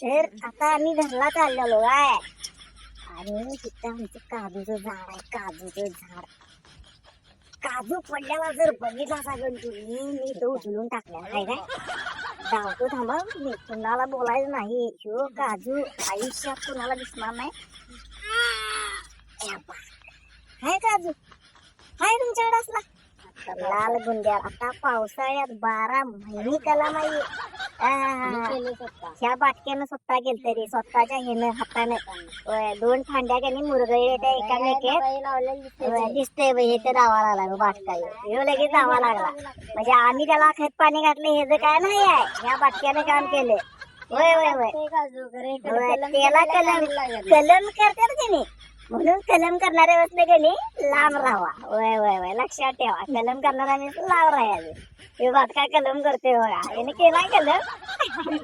तर आता आम्ही घरला चाललेलो आहे आणि तिथं आमचं काजूचं झाड आहे काजूचं झाड. काजू पडल्याला जर बघितला सगळं तुम्ही मी तो उचलून टाकला नाही काय? धावतो थांबा मी कुणाला बोलायचं नाही. हो काजू आयुष्यात कुणाला दिसणार नाही. हाय काजू. हाय तुमच्याकडे असला लाल गुंड्या आता पावसाळ्यात बारा महिने त्याला नाही ह्या बाटक्यानं स्वतः गेलते रे. स्वतःच्या हेनं हातानं. दोन फांद्या त्यांनी मुरगळे त्या एका मेकेत दिसते. हे ते दावा लागला बाटका ह्यो. लगेच दावा लागला. म्हणजे आम्ही त्याला खत पाणी घातले हे जे काय नाही आहे. ह्या बाटक्यानं काम केले होय होय होय. होय, त्याला कलम कलम करतात की नाही? म्हणून कलम करणारे बसले की नाही लांब राहावा होय होय. लक्षात ठेवा. कलम करणारा मी लांब राहायचे हे काय कलम करते बघा. याने केलाय कलम.